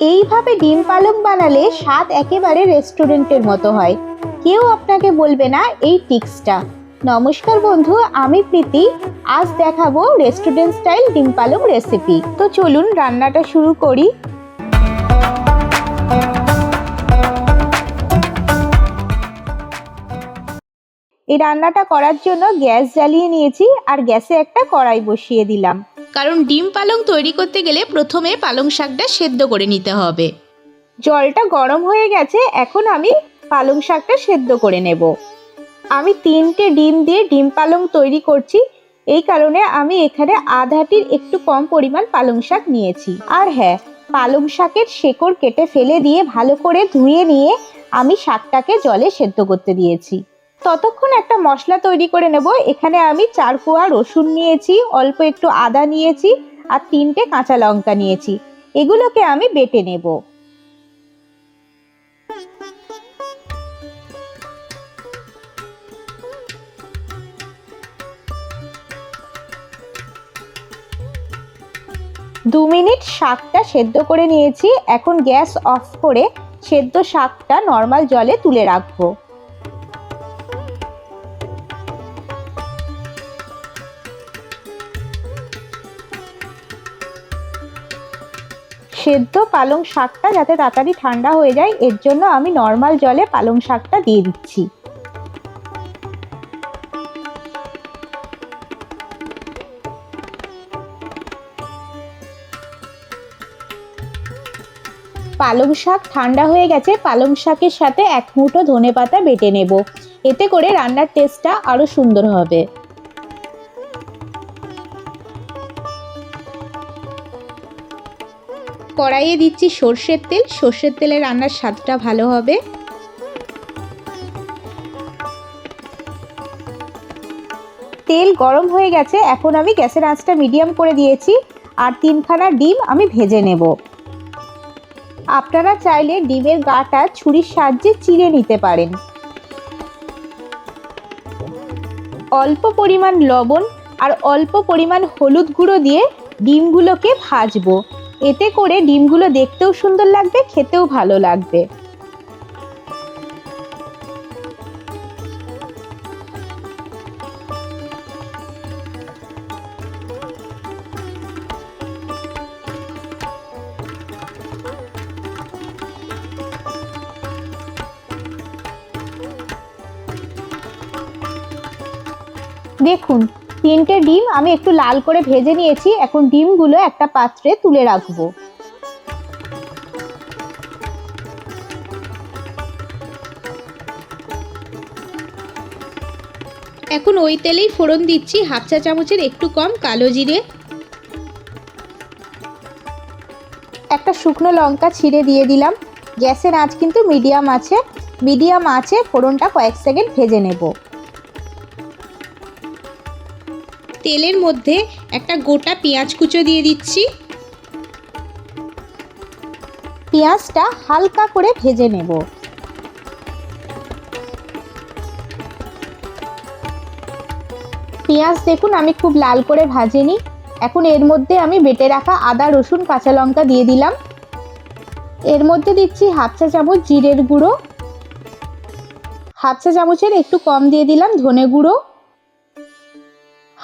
এইভাবে ডিম পালং বানালে স্বাদ একেবারে রেস্টুরেন্টের মতো হয়। কেউ আপনাকে বলবে না এই টিক্সটা। নমস্কার বন্ধু, আমি প্রীতি। আজ দেখাবো রেস্টুরেন্ট স্টাইল ডিম পালং রেসিপি। তো চলুন রান্নাটা শুরু করি। এই রান্নাটা করার জন্য গ্যাস জ্বালিয়ে নিয়েছি আর গ্যাসে একটা কড়াই বসিয়ে দিলাম। কারণ ডিম পালং তৈরি করতে গেলে প্রথমে পালং শাকটা সেদ্ধ করে নিতে হবে। জলটা গরম হয়ে গেছে, এখন আমি পালং শাকটা সেদ্ধ করে নেব। আমি তিনটে ডিম দিয়ে ডিম পালং তৈরি করছি, এই কারণে আমি এখানে আধাটির একটু কম পরিমাণ পালং শাক নিয়েছি। আর হ্যাঁ পালং শাকের শেকড় কেটে ফেলে দিয়ে ভালো করে ধুয়ে নিয়ে আমি শাকটাকে জলে সেদ্ধ করতে দিয়েছি। ততক্ষণ একটা মশলা তৈরি করে নেব। এখানে আমি চার কোয়া রসুন নিয়েছি, অল্প একটু আদা নিয়েছি আর তিনটে কাঁচা লঙ্কা নিয়েছি। এগুলোকে আমি বেটে নেব। দু মিনিট শাকটা সেদ্ধ করে নিয়েছি। এখন গ্যাস অফ করে সেদ্ধ শাকটা নর্মাল জলে তুলে রাখব। সেদ্ধ পালং শাকটা যাতে তাড়াতাড়ি ঠান্ডা হয়ে যায়, এর জন্য আমি নর্মাল জলে পালং শাকটা দিয়ে দিচ্ছি। পালং শাক ঠান্ডা হয়ে গেছে, পালং শাকের সাথে এক মুঠো ধনে পাতা বেটে নেব। এতে করে রান্নার টেস্টটা আরও সুন্দর হবে। কড়াইয়ে দিচ্ছি সর্ষের তেল। সর্ষের তেলে রান্নার স্বাদটা ভালো হবে। তেল গরম হয়ে গেছে। এখন আমি গ্যাসের আঁচটা মিডিয়াম করে দিয়েছি। আর তিনখানা ডিম আমি ভেজে নেব। আপনারা চাইলে ডিমের গাটা ছুরির সাহায্যে চিড়ে নিতে পারেন। অল্প পরিমাণ লবণ আর অল্প পরিমাণ হলুদ গুঁড়ো দিয়ে ডিমগুলোকে ভাজবো। এতে করে ডিমগুলো দেখতেও সুন্দর লাগবে খেতেও ভালো লাগবে। দেখুন তিনটে ডিম আমি একটু লাল করে ভেজে নিয়েছি। এখন ডিমগুলো একটা পাত্রে তুলে রাখব। এখন ওই তেলেই ফোড়ন দিচ্ছি হাফ চা চামচের একটু কম কালো জিরে। একটা শুকনো লঙ্কা ছিঁড়ে দিয়ে দিলাম। গ্যাসের আঁচ কিন্তু মিডিয়াম আছে। মিডিয়াম আছে ফোড়নটা কয়েক সেকেন্ড ভেজে নেব। তেলের মধ্যে একটা গোটা পেঁয়াজ কুচো দিয়ে দিচ্ছি। পেঁয়াজটা হালকা করে ভেজে নেব। পেঁয়াজ দেখুন আমি খুব লাল করে ভাজিনি। এখন এর মধ্যে আমি বেটে রাখা আদা, রসুন, কাঁচা লঙ্কা দিয়ে দিলাম। এর মধ্যে দিচ্ছি হাফ চা চামচ জিরের গুঁড়ো। হাফ চা চামচের একটু কম দিয়ে দিলাম ধনে গুঁড়ো।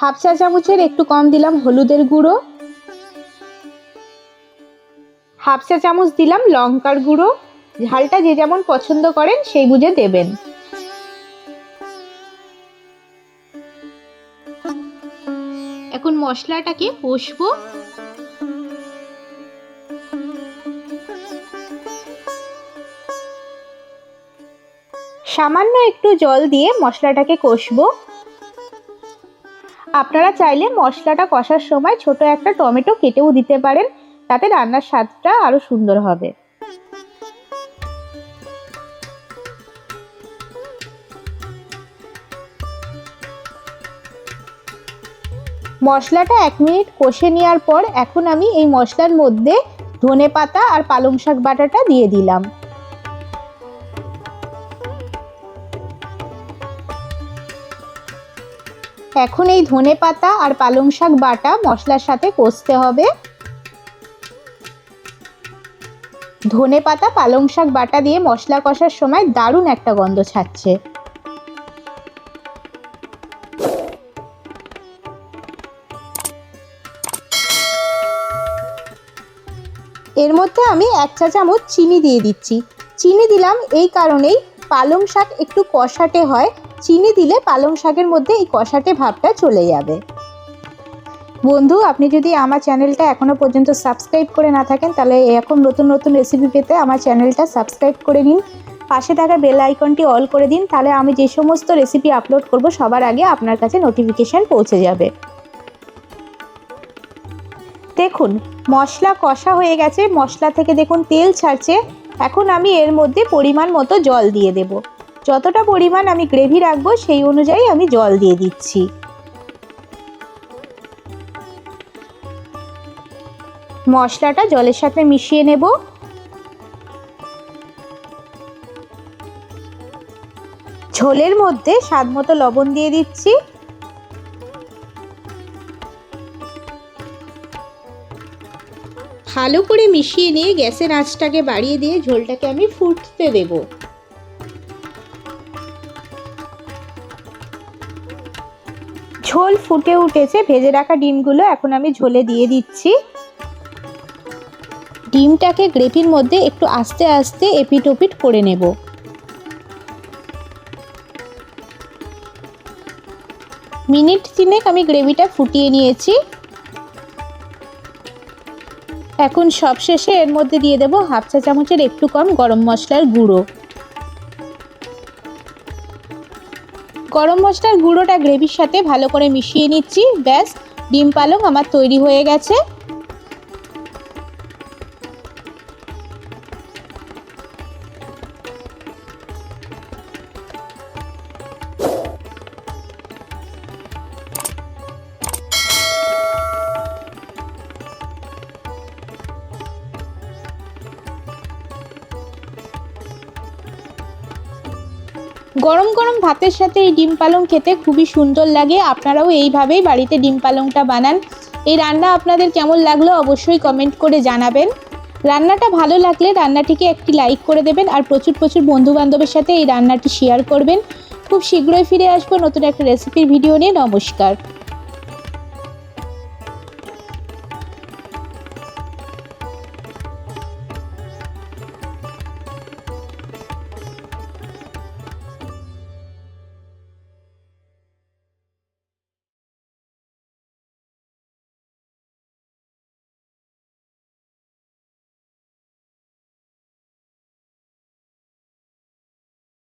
হাফ চা চামচের একটু কম দিলাম হলুদের গুঁড়ো। হাফ চা চামচ দিলাম লঙ্কার গুঁড়ো। ঝালটা যে যেমন পছন্দ করেন সেই বুঝে দেবেন। এখন মশলাটাকে কষবো। সামান্য একটু জল দিয়ে মশলাটাকে কষবো। আপনারা চাইলে মশলাটা কষার সময় ছোট একটা টমেটো কেটেও দিতে পারেন, তাতে রান্নার স্বাদটা আরও সুন্দর হবে। মশলাটা এক মিনিট কষে নেওয়ার পর এখন আমি এই মশলার মধ্যে ধনে পাতা আর পালং শাক বাটাটা দিয়ে দিলাম। এখন এই ধনে পাতা আর পালং শাক বাটা মশলার সাথে কষতে হবে। ধনে পাতা, পালং শাক বাটা দিয়ে মশলা কষার সময় দারুণ একটা গন্ধ ছাড়ছে। এর মধ্যে আমি এক চা চামচ চিনি দিয়ে দিচ্ছি। চিনি দিলাম এই কারণেই পালং শাক একটু কষাটে হয় চিনি দিলে পালং শাকের মধ্যে এই কষাটে ভাবটা চলে যাবে। বন্ধু, আপনি যদি আমার চ্যানেলটা এখনও পর্যন্ত সাবস্ক্রাইব করে না থাকেন, তাহলে এরকম নতুন নতুন রেসিপি পেতে আমার চ্যানেলটা সাবস্ক্রাইব করে নিন। পাশে থাকা বেল আইকনটি অল করে দিন, তাহলে আমি যে সমস্ত রেসিপি আপলোড করব, সবার আগে আপনার কাছে নোটিফিকেশান পৌঁছে যাবে। দেখুন, মশলা কষা হয়ে গেছে, মশলা থেকে দেখুন তেল ছাড়ছে, এখন আমি এর মধ্যে পরিমাণ মতো জল দিয়ে দেব। যতটা পরিমাণ আমি গ্রেভি রাখব, সেই অনুযায়ী আমি জল দিয়ে দিচ্ছি। মশলাটা জলের সাথে মিশিয়ে নেব। ঝোলের মধ্যে স্বাদ মতো লবণ দিয়ে দিচ্ছি। ভালো করে মিশিয়ে নিয়ে গ্যাসের আঁচটাকে বাড়িয়ে দিয়ে ঝোলটাকে আমি ফুটতে দেবো। ঝোল ফুটে উঠেছে, ভেজে রাখা ডিমগুলো এখন আমি ঝোলে দিয়ে দিচ্ছি। ডিমটাকে গ্রেভির মধ্যে একটু আস্তে আস্তে এপিট ওপিট করে নেব। মিনিট তিনেক আমি গ্রেভিটা ফুটিয়ে নিয়েছি। এখন সবশেষে এর মধ্যে দিয়ে দেবো হাফ চা চামচের একটু কম গরম মশলার গুঁড়ো। গরম মশলার গুঁড়োটা গ্রেভির সাথে ভালো করে মিশিয়ে নিচ্ছি। ব্যাস, ডিম পালং আমার তৈরি হয়ে গেছে। গরম গরম ভাতের সাথে এই ডিম পালং খেতে খুবই সুন্দর লাগে। আপনারাও এইভাবেই বাড়িতে ডিম পালংটা বানান। এই রান্না আপনাদের কেমন লাগল অবশ্যই কমেন্ট করে জানাবেন। রান্নাটা ভালো লাগলে রান্নাটিকে একটি লাইক করে দেবেন আর প্রচুর প্রচুর বন্ধুবান্ধবের সাথে এই রান্নাটি শেয়ার করবেন। খুব শীঘ্রই ফিরে আসব নতুন একটা রেসিপির ভিডিও নিয়ে। নমস্কার।